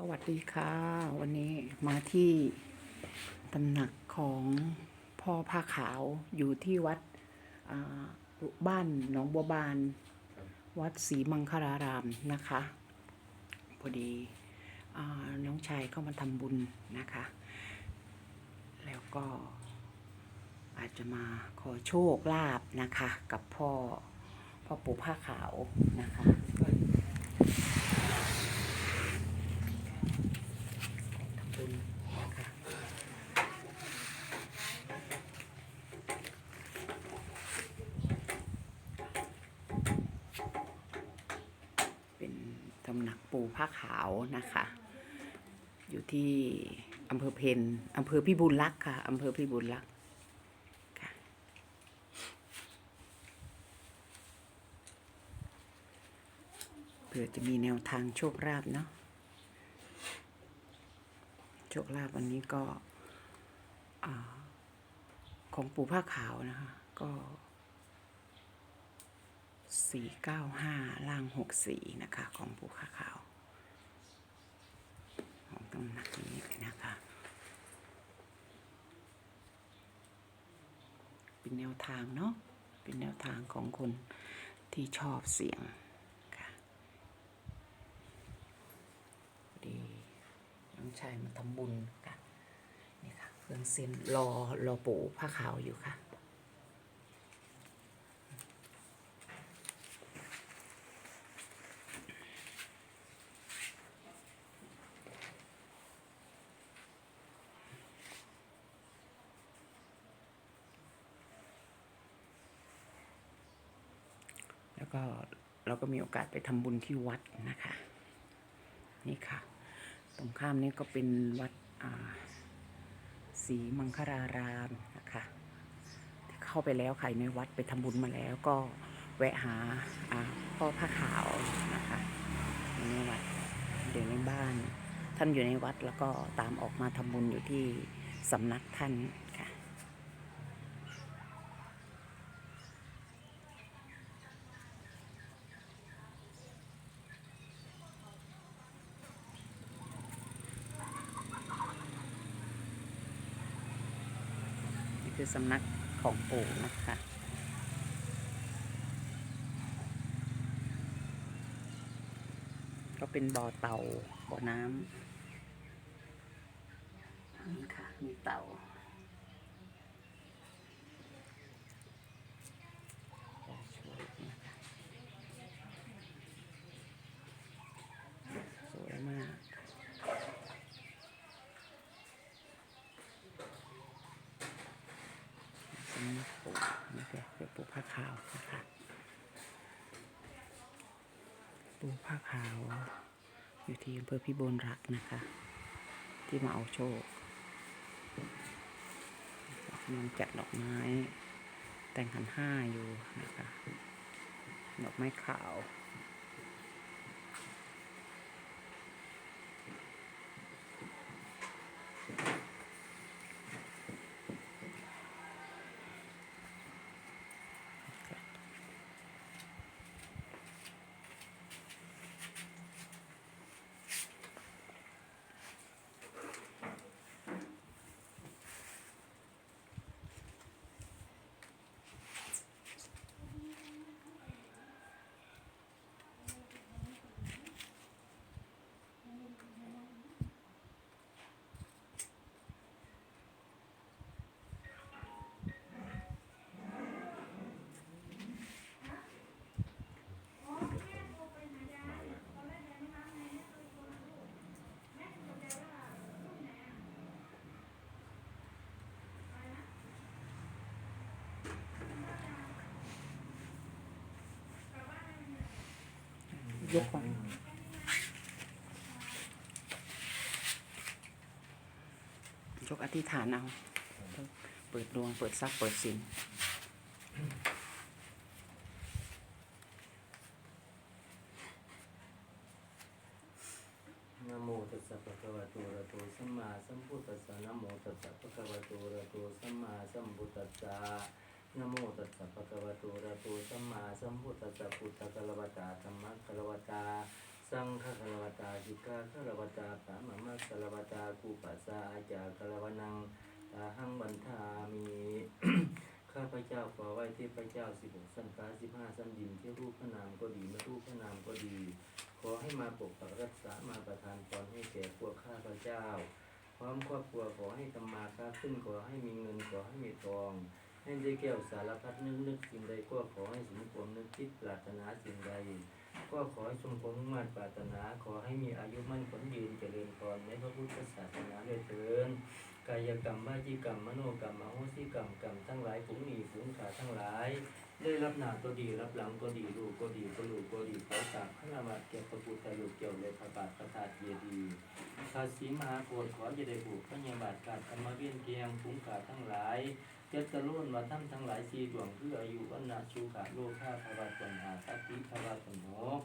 สวัสดีค่ะ วันนี้มาที่ตำหนักของพ่อผ้าขาวอยู่ที่วัดบ้านหนองบัวบาน วัดศรีมังคลารามนะคะ พอดีอน้องชายเข้ามาทำบุญนะคะ แล้วก็อาจจะมาขอโชคลาภนะคะ กับพ่อพ่อปู่ผ้าขาวนะคะ ทำบุญนะคะเป็นตำหนักปู ผ้าขาวนะคะ อยู่ที่อำเภอเพนอำเภอพิบูลลักษ์ค่ะอำเภอพิบูลลักษ์ค่ะเผื่อจะมีแนวทางโชคลาภเนาะโชคลาภวันนี้ก็ของปู่ผ้าขาวนะคะ ก็สี่เก้าห้าล่างหกสี่นะคะ ของปู่ผ้าขาว ของตำหนักนี้นะคะ เป็นแนวทางเนาะ เป็นแนวทางของคนที่ชอบเสียงค่ะพอดีน้องชายมาทำบุญกันนี่ค่ะเครื่องเส้นรอรอปู่ผ้าขาวอยู่ค่ะ แล้วก็เราก็มีโอกาสไปทำบุญที่วัดนะคะ นี่ค่ะ ตรงข้ามนี้ก็เป็นวัดศรีมังคลารามนะคะที่เข้าไปแล้วใครในวัดไปทำบุญมาแล้วก็แวะหาพ่อผ้าขาวนะคะในวัดเดี๋ยวในบ้าน ท่านอยู่ในวัดแล้วก็ตามออกมาทำบุญอยู่ที่สำนักท่าน คือสำนักของปู่นะคะก็เป็นบ่อเต่าบ่อน้ำนี่ค่ะมีเต่าจะช่วยนะคะสวยมาก สำนักปู่นี่ก็คือปู่ผ้า ขาวนะคะปูผ้าขาว อยู่ที่อำเภอพิบูลรักนะคะ ที่มาเอาโชคกำลังจัดดอกไม้ แต่งขันห้าอยู่นะคะ ดอกไม้ขาว ยกก่อนยกอธิษฐานเอา เปิดดวง เปิดทรัพย์ เปิดสินนะโมตัสสะภะคะวะโตอะระหะโตสัมมาสัมพุทธัสสะนะโมตัสสะภะคะวะโตอะระหะโตสัมมาสัมพุทธัสสะ นะโมตัสสะภะคะวะโตอะระหะโตสัมมาสัมพุทธัสสะพุทธะคะละวะตาธัมมะคะละวะตา สังฆะคะละวะตาสิกขาคะละวะตาปาปัสสาจากลวนังตาหังบันทามีข้าพเจ้าขอไหว้เทพเจ้าสิบหกสันฟ้าสิบห้าสันดินที่รูปพระนามก็ดีไม่รูปพระนามก็ดี ขอให้มาปกปักรักษามาประทานพรให้แก่พวกข้าพเจ้า พร้อมครอบครัวขอให้ทำมาค้าขึ้นขอให้มีเงินขอให้มีทอง ให้ได้แก้วสารพัดนึกนึกสิ่งใดก็ขอให้สมความนึกคิดปรารถนาสิ่งใด ก็ขอให้สมความมุ่งมั่นปรารถนา ขอให้มีอายุมั่นขวัญยืนเจริญพรในพระพุทธศาสนาด้วยเถิดกายกรรมวาจีกรรมมโนกรรมมโหสิกรรมกรรมทั้งหลายผงหนีผงขาทั้งหลาย ได้รับหนาตัวดีรับหลังตัวดีลูกก็ดีก็ลูกก็ดีขอสาบพระนามาเกี่ยวกับพุทธลูกเกี่ยวเลยพระบาทพระธาตุเยดีภาษีมหาโพธิ์ขอจะได้บุกพระยาบาทการธรรมเวียนเกียงผงขาทั้งหลาย เจตรุ่นมาทำทั้งหลายสี่ดวงเพื่ออายุวันนาชูขาโลค่าภาวะตันหาสัตติภาวะตันหก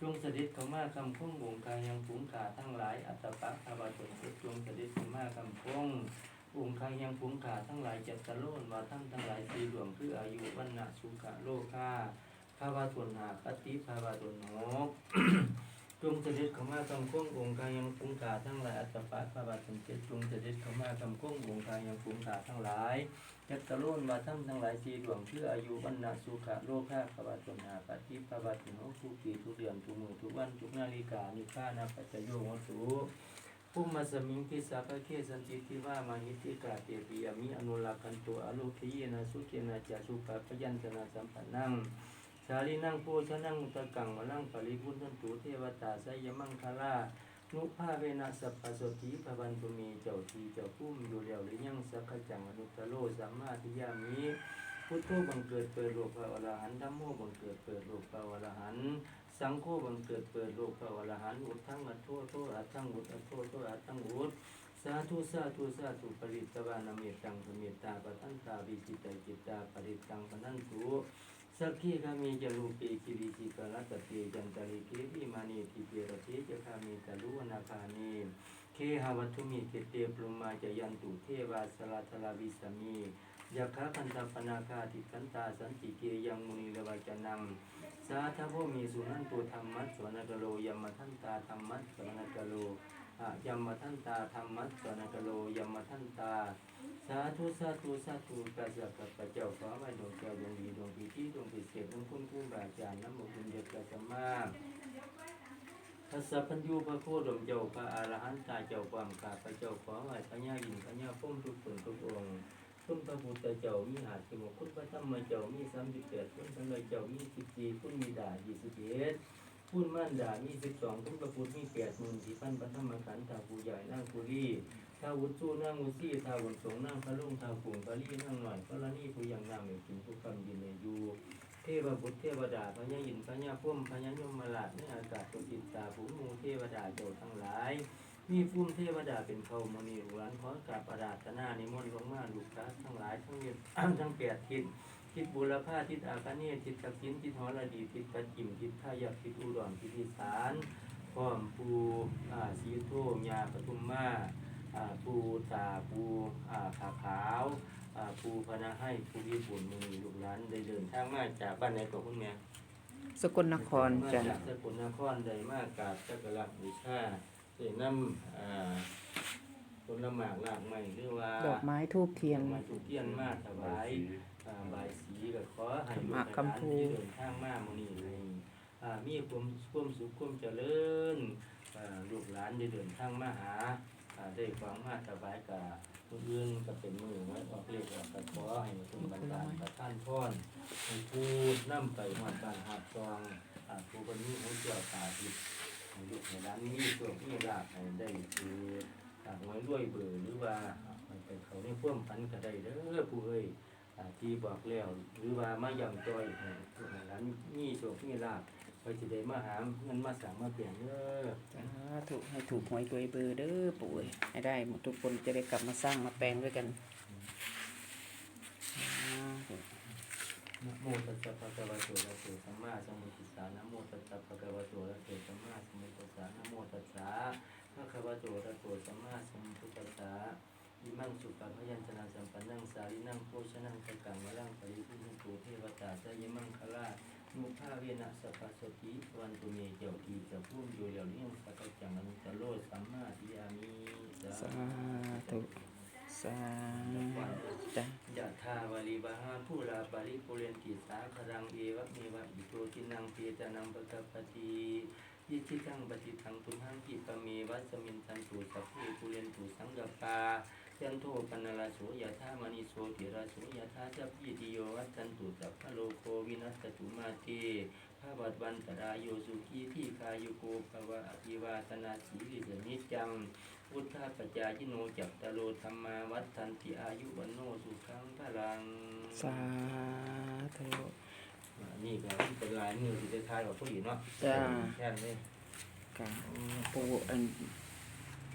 จงเสด็จเข้ามาคำพงวงกายยังผงขาทั้งหลายอัตตปะภาวะตนเจงเสด็จเข้ามาคำพุ่งวงกายยังผงขาทั้งหลายเจตรุ่นมาทำทั้งหลายสี่ดวงเพื่ออายุวันนาชูขาโลค่าภาวะตนหาสัตติภาวะตันหก จงเสด็จเข้ามาคำพุ่งองค์กายยังผงขาทั้งหลายอัตตปะภาวะตันเจจงเสด็จเข้ามาคำพุ่งองค์กายยังผงขาทั้งหลายจัตตะโลนมาทั้งทั้งหลายสีดวงเพื่ออายุวันนาสุขะโลภะภวะตนหาปฏิภวะตุโนทุกปีทุกเดือนทุกมือทุกวันทุกนาฬิกานิพพานาปัจจโยโหตุภูมิสมิงพิสาภเคสันติทิว่ามานิติกาเตปิยามิอนุรักขันตุอโลคเยนะสุเกนะจาสุปะพยัญชนะสัมปันนัง ชาลินังโพชนั่งอุตกังมะลังปริพุทธันตุเทวตาไสยมังคลานุภาเวนะสัพพะโสติภวันตุมีเจ้าทีเจ้าพุ่มอยู่แล้วหรือยังสักขจังอนุตโลสัมมาทิยามิพุทโธบังเกิดเปิดโลกพระอรหันต์ธัมโมบังเกิดเปิดโลกพระอรหันต์สังโฆบังเกิดเปิดโลกพระอรหันต์อุทังอัตโทโทอัตังอุทอัตโทโทอัตังอุทสาธุสาธุสาธุปริตตวานาเมตตังปเมตตาปตันตาวิจิตาจิตตาปริตตังปนันตุ สักขีกามีจรูปีกิริจิกาลตเตจันตริเกวิมานีทิเปรเทจะคามีตะลุวนาคานีเคหาวัตุมิเกเตปรุมาจะยันตุเทวาสลาทลาวิสามียาคาคันตาปนาคาติกันตาสันติเกยังมุนีเลวาจนังสาธโพมีสุนันตุธรรมัสสวนกโลยมทันตาธรรมัสสวนกโล ยมทันตาธรรมัสสนกโลยมทันตา สาธุสาธุสาธุกาจะกับพระเจ้าขอไว้ดวงแก้วดวงดีดวงปีที่ดวงปีเศษดวงคุณคุณบาจารย์น้ำมุคุณเดกระสมาทัสสะพันยูพระโคดมเจ้าพระอรหันตาเจ้าความข้าพระเจ้าขอไหว้พระญายินพระญาพุ่มทุกคนทุกองค์คุณพระพุทธเจ้ามีหาสิบหกคุณพระธรรมเจ้ามีสามสิบแปดคุณพระเลยเจ้ามีสิบสี่คุณมีดายี่สิบเอ็ด คุณม่านดามีสิบสองคุณพระพุทธมีแปดหมื่นสี่พันพระธรรมขันธ์ทาผู้ใหญ่นั่งผู้รีท้าวุฒสู้นั่งวุซี่ท้าวุฒสงนั่งพระลุงท้าปุ่งพระลี่นั่งหน่อยพระละนี่ผู้ยังนำอยู่กินผู้คำยินเลยอยู่เทวบุตรเทวดาพญายินพญาพุ่มพญายมมาลาดในอากาศตุจิตตาภูมูเทวดาเจ้าทั้งหลาย มีพุ่มเทวดาเป็นเขามณีหลวนขอกราบประดาษนานิมนต์ลงมาลูกค้าทั้งหลายทั้งเมียทั้งแปดทิศ ทิศบุรพาทิศอาคาเนศทิศตักสินทิศหอระดีทิศปัจจิมทิศท่ายักทิศอุดรทิศอีสานพร้อมปูอ่าสีโทยาปทุมมาอ่าปูตาปูอ่าขาขาวอ่าปูพนาให้ผู้ญี่ปุ่นมือนี้ลูกหลานได้เดินทางมาจากบ้านไหนกับคุณแม่สกลนครมาจ้ะจากสกลนครได้มากราบสักการะบูชาได้นำอ่าผลหมากลากไม้หรือว่าดอกไม้ทูบเทียนดอกไม้ถูกเทียนมาถวายอ่าบายสีก็ขอให้ลูกหมากหลานคำพูที่เดินทางมามื้อนี้ให้อ่ามีความความสุขความเจริญอ่าลูกหลานได้เดินทางมาหาอ่าได้ฟังมาถวายกับผู้อื่นก็เป็นมือไว้ออกเลขออกกระขอให้คุณบรรดาลประท่านพรให้พูดนํไปหอดการหาบซองอาผู้คนนี้ผู้เจ้าตาทิพย์ให้ลูกให้ร้านนี้ช่วงที่รากให้ได้คืออ่าไว้ด้วยเบอร์หรือว่าให้ไปเขาในพ่วมพันก็ได้เด้อผู้เอ้ย ที่บอกแล้วหรือว่ามาย่ำจอยให้ลูกให้ร้านนี้ช่วงที่รากไปจะได้มาหาเงินมาสั่งมาเปลี่ยนเด้อสาธุให้ถูกหวยตัวเบอร์เด้อปู่เอ้ยให้ได้หมดทุกคนจะได้กลับมาสร้างมาแปลงด้วยกันสาธุนะโมตัสสะภะคะวะโตอะระหะโตสัมมาสัมพุทธัสสะนะโมตัสสะภะคะวะโตอะระหะโตสัมมาสัมพุทธัสสะนะโมตัสสะภะคะวะโตอะระหะโตสัมมาสัมพุทธัสสะอิมั งสุปะพยัญชนะสัมปันนังสารินังโภชนังสกังวะลังปริพุทธโตเทวตาสยมังคลานุภาเวนะสัพสติวันตุเมเจ้าทีจะพุ่มอยู่เหล่านี้สักจังอนุตโลสัมมาทิยามิสาสาสาจ้ะยะธาวาลีบาหาผู้ลาปาริปุเรนติสาครังเอวะเมวะอิโตทินังเปตานังปะกปปติ ยิทิทังปฏิทังตุมหังกิปะเมวัสมินทันตุสัพเพปุเรนตุสังกปปายันโทปนราโสยะธามณิโสติราโสยะธาจัพพิติโยวัฏันตุสัพพะโลโควินัสตุมาเตภาวัตวันตรายโยสุขีที่คายุโกภวะอภิวาตนาสีริสนิจังพุทธปัจจายโนจัตตโลธรรมาวัฏันติอายุวันโนสุขังพลัง สาธุ อ่านี่ก็เป็นลายมือที่ได้ทายกับผู้หญิงเนาะจ้า แค่นี้กะปูอัน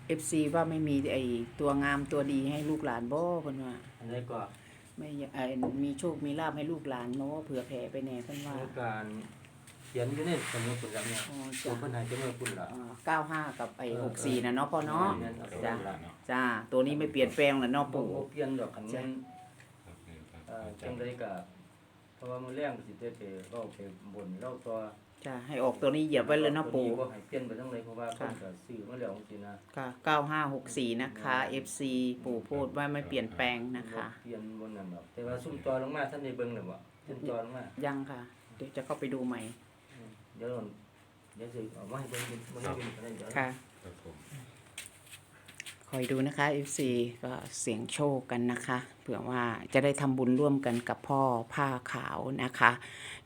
เอฟซีว่าไม่มีไอตัวงามตัวดีให้ลูกหลานบ่เพิ่นว่าอันนี้ก็ไม่อยากไอมีโชคมีลาภให้ลูกหลานเนาะเผื่อแผ่ไปแน่เพิ่นว่ามีการเขียนอยู่ในสมุดประจำเนี่ยอ๋อตัวจ้ะเพิ่นให้จะเมื่อคุณล่ะอ่า95 กับไอ้64น่ะเนาะพ่อเนาะนั่นเอาไปจ้ะละจ้า ตัวนี้ไม่เปลี่ยนแปลงแล้วเนาะปู่ปู่เปลี่ยนดอกคันจ้ะนั้นเอ่อจังไดก็เพ ราะว่ามื้อแรงก็สิได้ไปเว้าไปบนเล่าตัวจ้าให้ออกตัวนี้เหยียบไว้เลยเนาะปู่บ่ให้เปลี่ยนไปจังไดเพราะว่าเพิ่นก็ซื้อมาแล้วจังซี่นะค่ะ9564 นะคะ FC ปู่พูดว่าไม่เปลี่ยนแปลงนะคะเปลี่ยนบนนั้นดอกแต่ว่าซุ่มต่อลงมาท่านได้เบิ่งแล้วบ่ซุ่มต่อลงมายังค่ะ เดี๋ยวจะเข้าไปดูใหม่เดี๋ยวเราเดี๋ยวสิเอามาให้เบิ่งเบิ่งให้เบิ่งกันได้เดี๋ยวค่ะ ครับผม คอยดูนะคะ FC ก็เสียงโชคกันนะคะเผื่อว่าจะได้ทำบุญร่วมกันกับพ่อผ้าขาวนะคะ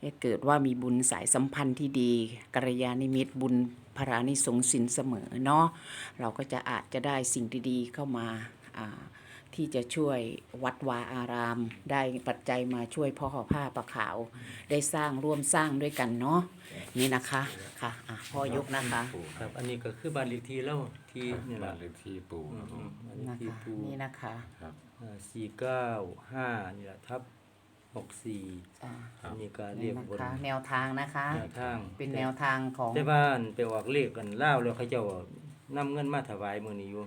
ให้เกิดว่ามีบุญสายสัมพันธ์ที่ดีกัลยาณมิตรบุญพรานิสงสินเสมอเนาะเราก็จะอาจจะได้สิ่งดีๆเข้ามาที่จะช่วยวัดวาอาราม ได้ปัจจัยมาช่วยพ่อผ้าปะขาว ได้สร้างร่วมสร้างด้วยกันเนาะนี่นะคะค่ะพ่อยกนะคะ ครับอันนี้ก็คือบ้านเลขที่เล่า ที่นี่บ้าล่ะนเลขที่ปู่อืครับผมมบ้านเลขนะที่คะปูนี่นะคะครับ สี่เก้าห้านี่แหละทับหกสี่อ่าอันนี้ก็เรีนี่ยกนะบนคะแนวทางนะคะ แนวทางเป็นแนวทางของแต่บ้านไปออกเลขกันเล่าวแล้วเขาเจ้านำเงินมาถวายมื้อนี้อยู่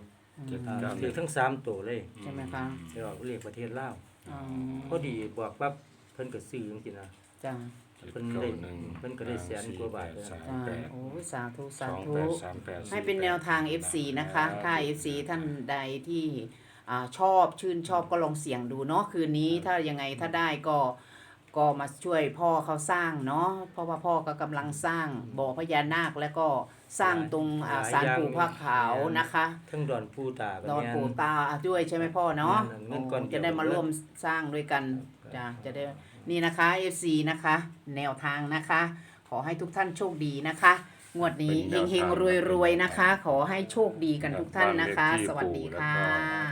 เจ็ดอ่าเก้าถือทั้งสามตัวเลยใช่ไหมคะไปออกเลขประเทศลาวอ๋อพอดีบอกปั๊บเพิ่นก็ซื้อจังซี่นะจ้า เจ็ดเพิ่นเก้าได้หนึ่งเพิ่นก็ได้แสนกว่าบาทเลยสามจ้าแปดโอ้ยสาธุสสาองธุแปดสามแปดให้เป็นแนวทาง FC นะคะ ถ้า FC ท่านใดที่อ่าชอบชื่นชอบก็ลองเสี่ยงดูเนาะคืนนี้ถ้ายังไงถ้าได้ก็ก็มาช่วยพ่อเขาสร้างเนาะเพราะว่าพ่อก็กำลังสร้างบ่อพญานาคแล้วก็สร้างตรงอ่าศาลปู่พระขาวนะคะ ทั้งดอนปูตาก็ดอนแม่นปู่ตาด้วยใช่ไหมพ่อเนาะเงินก้อนเดียว จะได้มาร่วมสร้างด้วยกันครับจ้ะจะได้ นี่นะคะ FC นะคะ แนวทางนะคะ ขอให้ทุกท่านโชคดีนะคะ งวดนี้เฮงๆรวยๆนะคะ ขอให้โชคดีกันทุกท่านนะคะ สวัสดีค่ะ